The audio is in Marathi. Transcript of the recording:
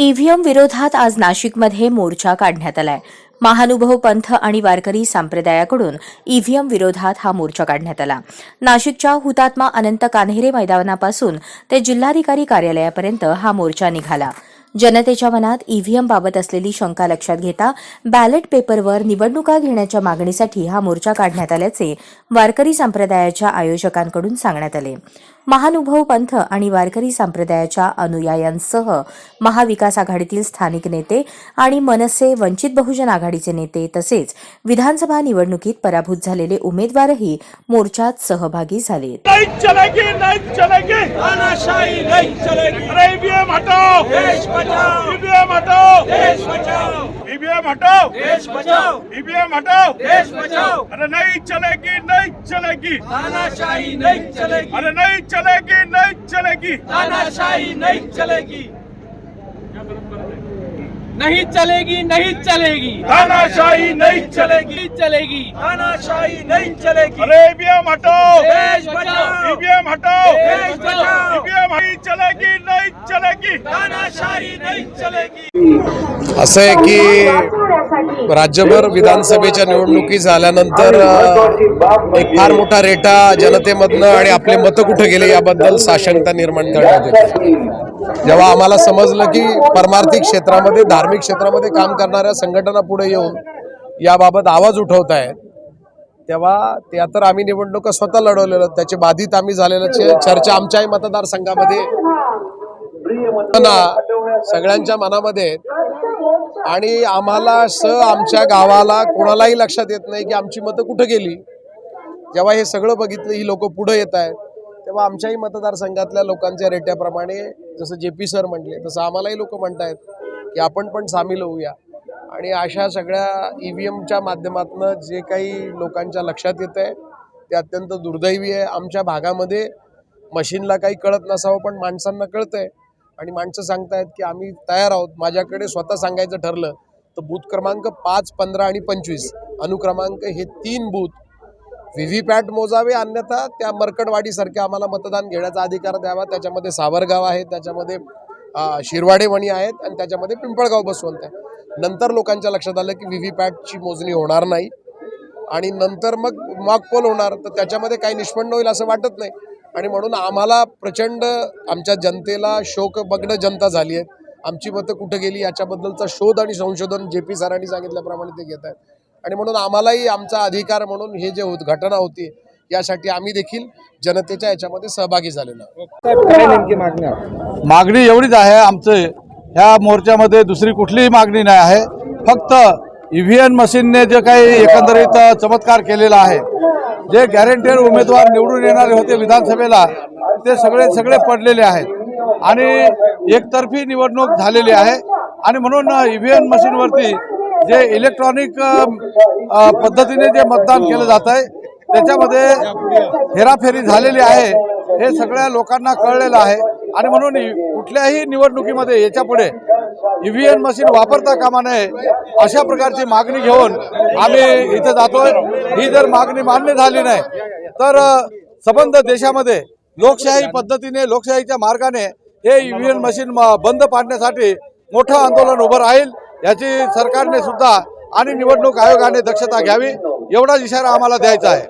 ईव्हीएम विरोधात आज नाशिकमध्ये मोर्चा काढण्यात आलाय. महानुभव पंथ आणि वारकरी संप्रदायाकडून ईव्हीएम विरोधात हा मोर्चा काढण्यात आला. नाशिकच्या हुतात्मा अनंत कान्हेरे मैदानापासून ते जिल्हाधिकारी कार्यालयापर्यंत हा मोर्चा निघाला. जनतेच्या मनात ईव्हीएम बाबत असलेली शंका लक्षात घेता बॅलेट पेपरवर निवडणुका घेण्याच्या मागणीसाठी हा मोर्चा काढण्यात आल्याचे वारकरी संप्रदायाच्या आयोजकांकडून सांगण्यात आले. महानुभव पंथ आणि वारकरी संप्रदायाच्या अनुयायांसह महाविकास आघाडीतील स्थानिक नेते आणि मनसे वंचित बहुजन आघाडीचे नेते तसेच विधानसभा निवडणुकीत पराभूत झालेले उमेदवारही मोर्चात सहभागी झाले नहीं चलेगी नहीं चलेगी नहीं चलेगी अरे ईवीएम हटाओ। देश बचाओ। ईवीएम हटाओ। देश बचाओ। ईवीएम हटाओ। देश बचाओ। अरे नहीं चलेगी नहीं चलेगी। तानाशाही नहीं चलेगी। अरे नहीं चलेगी नहीं चलेगी। तानाशाही नहीं चलेगी। नहीं चलेगी नहीं चलेगी। तानाशाही नहीं चलेगी। चलेगी। तानाशाही नहीं चलेगी। अरे ईवीएम हटाओ। देश बचाओ। ईवीएम हटाओ। देश नहीं चलेगी नहीं चलेगी। तानाशाही नहीं चलेगी। असं आहे की राज्यभर विधानसभेच्या निवडणुकी झाल्यानंतर एक फार मोठा रेटा जनतेमधनं आणि आपले मतं कुठे गेले याबद्दल साशंकता निर्माण करण्यात येते. जेव्हा आम्हाला समजलं की परमार्थिक क्षेत्रामध्ये धार्मिक क्षेत्रामध्ये काम करणाऱ्या संघटना पुढे येऊन याबाबत आवाज उठवत आहेत तेव्हा त्या तर आम्ही निवडणुका स्वतः लढवलेलो. त्याचे बाधित आम्ही झालेलं चर्चा आमच्याही मतदारसंघामध्ये सगळ्यांच्या मनामध्ये. आणि आम्हाला स आमच्या गावाला कोणालाही लक्षात येत नाही की आमची मतं कुठं गेली. जेव्हा हे सगळं बघितलं ही लोक पुढं येत आहेत तेव्हा आमच्याही मतदारसंघातल्या लोकांच्या रेट्याप्रमाणे जसं जे पी सर म्हटले तसं आम्हालाही लोक म्हणतायत की आपण पण सामील होऊया. आणि अशा सगळ्या ई व्ही एमच्या माध्यमातून जे काही लोकांच्या लक्षात येत आहे ते अत्यंत दुर्दैवी आहे. आमच्या भागामध्ये मशीनला काही कळत नसावं पण माणसांना कळतंय. आणि माणसं सांगतायत की आम्ही तयार आहोत. माझ्याकडे स्वतः सांगायचं ठरलं तर बूथ क्रमांक पाच पंधरा आणि पंचवीस. अनुक्रमांक हे तीन बूथ. व्ही व्ही पॅट मोजावे अन्यथा त्या मरकडवाडीसारख्या आम्हाला मतदान घेण्याचा अधिकार द्यावा. त्याच्यामध्ये सावरगाव आहे त्याच्यामध्ये शिरवाडेवणी शिरवाडे आहेत आणि त्याच्यामध्ये पिंपळगाव बसवंत आहे. नंतर लोकांच्या लक्षात आलं की व्ही व्ही पॅटची मोजणी होणार नाही. आणि नंतर मग मॉक पोल होणार. तर त्याच्यामध्ये काही निष्पन्न होईल असं वाटत नाही. आणि म्हणून आम्हाला प्रचंड आमच्या जनतेला शोक बघणं जनता झाली आहे. आमची मतं कुठं गेली याच्याबद्दलचा शोध आणि संशोधन जे पी सरांनी सांगितल्याप्रमाणे ते घेत आहेत. आणि म्हणून आम्हालाही आमचा अधिकार म्हणून हे जे होत घटना होती यासाठी आम्ही देखील जनतेच्या याच्यामध्ये सहभागी झालेलो मागणी एवढीच आहे आमचं ह्या मोर्चामध्ये दुसरी कुठलीही मागणी नाही आहे. फक्त ईव्हीएम मशीनने जे काही एकंदरीत चमत्कार केलेला आहे जे गॅरंटेड उमेदवार निवडून येणारे होते विधानसभेला ते सगळे सगळे पडलेले आहेत. आणि एकतर्फी निवडणूक झालेली आहे. आणि म्हणून इ व्ही एन मशीनवरती जे इलेक्ट्रॉनिक पद्धतीने जे मतदान केलं जात आहे त्याच्यामध्ये हेराफेरी झालेली आहे. हे सगळ्या लोकांना कळलेलं आहे. आणि म्हणून कुठल्याही निवडणुकीमध्ये याच्यापुढे ईव्हीएम मशीन वापरता कामा नये अशा प्रकारची मागणी घेऊन आम्ही इथं जातोय. ही जर मागणी मान्य झाली नाही तर संबंध देशामध्ये लोकशाही पद्धतीने लोकशाहीच्या मार्गाने हे ईव्हीएम मशीन बंद पाडण्यासाठी मोठं आंदोलन उभं राहील. याची सरकारने सुद्धा आणि निवडणूक आयोगाने दक्षता घ्यावी. एवढाच इशारा आम्हाला द्यायचा आहे.